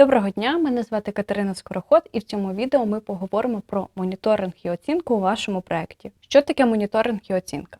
Доброго дня, мене звати Катерина Скороход, і в цьому відео ми поговоримо про моніторинг і оцінку у вашому проєкті. Що таке моніторинг і оцінка?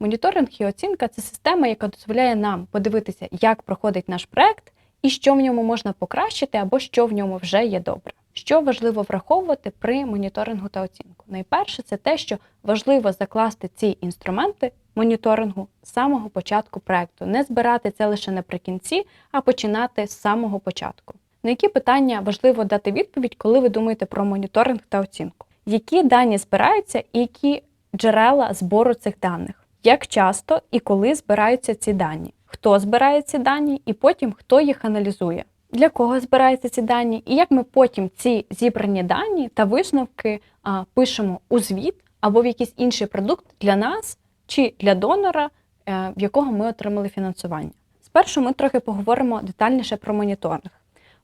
Моніторинг і оцінка це система, яка дозволяє нам подивитися, як проходить наш проєкт і що в ньому можна покращити або що в ньому вже є добре. Що важливо враховувати при моніторингу та оцінку? Найперше, це те, що важливо закласти ці інструменти моніторингу з самого початку проекту, не збирати це лише наприкінці, а починати з самого початку. На які питання важливо дати відповідь, коли ви думаєте про моніторинг та оцінку? Які дані збираються і які джерела збору цих даних? Як часто і коли збираються ці дані? Хто збирає ці дані, і потім хто їх аналізує? Для кого збираються ці дані, і як ми потім ці зібрані дані та висновки а, пишемо у звіт або в якийсь інший продукт для нас чи для донора, е, в якого ми отримали фінансування? Спершу ми трохи поговоримо детальніше про моніторинг.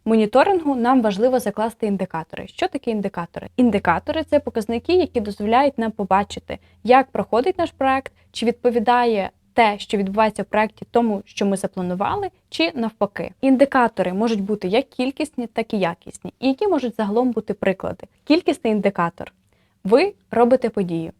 Моніторингу нам важливо закласти індикатори. Що таке індикатори? Індикатори це показники, які дозволяють нам побачити, як проходить наш проект, чи відповідає те, що відбувається в проекті, тому, що ми запланували, чи навпаки. Індикатори можуть бути як кількісні, так і якісні. І які можуть загалом бути приклади? Кількісний індикатор. Ви робите подію,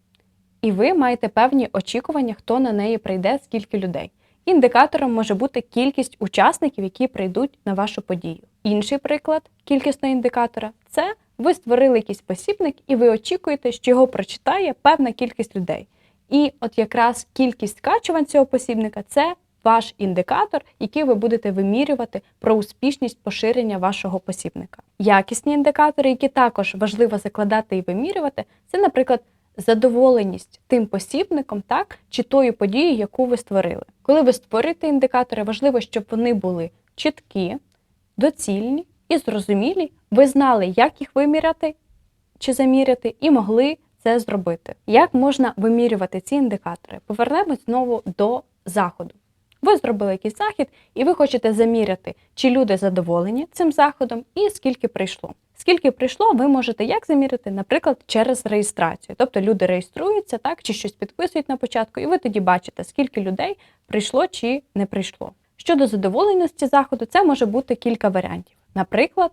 і ви маєте певні очікування, хто на неї прийде, скільки людей. Індикатором може бути кількість учасників, які прийдуть на вашу подію. Інший приклад кількісного індикатора це ви створили якийсь посібник, і ви очікуєте, що його прочитає певна кількість людей. І от якраз кількість скачувань цього посібника це ваш індикатор, який ви будете вимірювати про успішність поширення вашого посібника. Якісні індикатори, які також важливо закладати і вимірювати, це, наприклад, задоволеність тим посібником, так чи тою подією, яку ви створили. Коли ви створюєте індикатори, важливо, щоб вони були чіткі, доцільні і зрозумілі. Ви знали, як їх виміряти чи заміряти, і могли це зробити. Як можна вимірювати ці індикатори? Повернемось знову до заходу. Ви зробили якийсь захід, і ви хочете заміряти, чи люди задоволені цим заходом і скільки прийшло. Скільки прийшло, ви можете як заміряти, наприклад, через реєстрацію. Тобто люди реєструються, так, чи щось підписують на початку, і ви тоді бачите, скільки людей прийшло чи не прийшло. Щодо задоволеності заходу, це може бути кілька варіантів. Наприклад,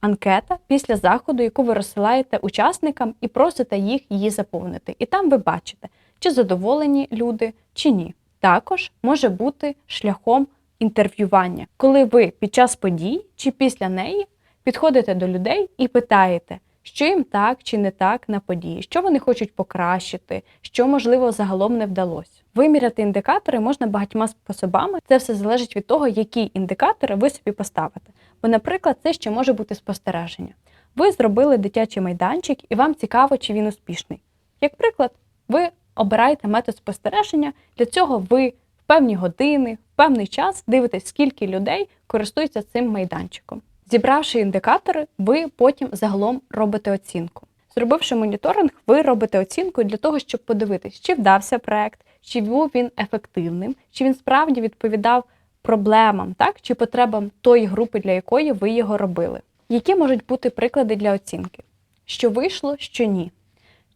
анкета після заходу, яку ви розсилаєте учасникам і просите їх її заповнити. І там ви бачите, чи задоволені люди, чи ні. Також може бути шляхом інтерв'ювання, коли ви під час подій чи після неї підходите до людей і питаєте, що їм так чи не так на події, що вони хочуть покращити, що можливо загалом не вдалося. Виміряти індикатори можна багатьма способами. Це все залежить від того, які індикатори ви собі поставите. Бо, наприклад, це ще може бути спостереження. Ви зробили дитячий майданчик, і вам цікаво, чи він успішний. Як приклад, ви обираєте метод спостереження, для цього ви в певні години, в певний час дивитесь, скільки людей користуються цим майданчиком. Зібравши індикатори, ви потім загалом робите оцінку. Зробивши моніторинг, ви робите оцінку для того, щоб подивитись, чи вдався проект, чи був він ефективним, чи він справді відповідав проблемам, так чи потребам тої групи, для якої ви його робили. Які можуть бути приклади для оцінки? Що вийшло, що ні?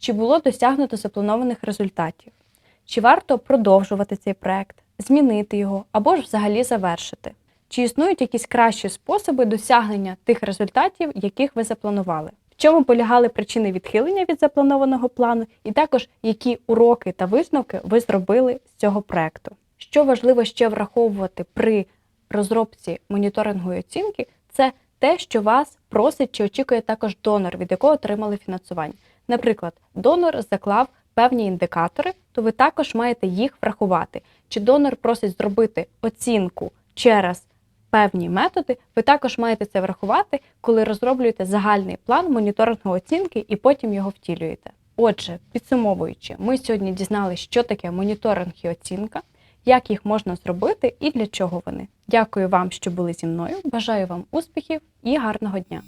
Чи було досягнуто запланованих результатів? Чи варто продовжувати цей проект, змінити його або ж взагалі завершити? Чи існують якісь кращі способи досягнення тих результатів, яких ви запланували? В чому полягали причини відхилення від запланованого плану, і також які уроки та висновки ви зробили з цього проекту? Що важливо ще враховувати при розробці моніторингу і оцінки, це те, що вас просить чи очікує також донор, від якого отримали фінансування. Наприклад, донор заклав певні індикатори, то ви також маєте їх врахувати. Чи донор просить зробити оцінку через певні методи, ви також маєте це врахувати, коли розроблюєте загальний план моніторингу оцінки і потім його втілюєте. Отже, підсумовуючи, ми сьогодні дізналися, що таке моніторинг і оцінка, як їх можна зробити і для чого вони. Дякую вам, що були зі мною. Бажаю вам успіхів і гарного дня!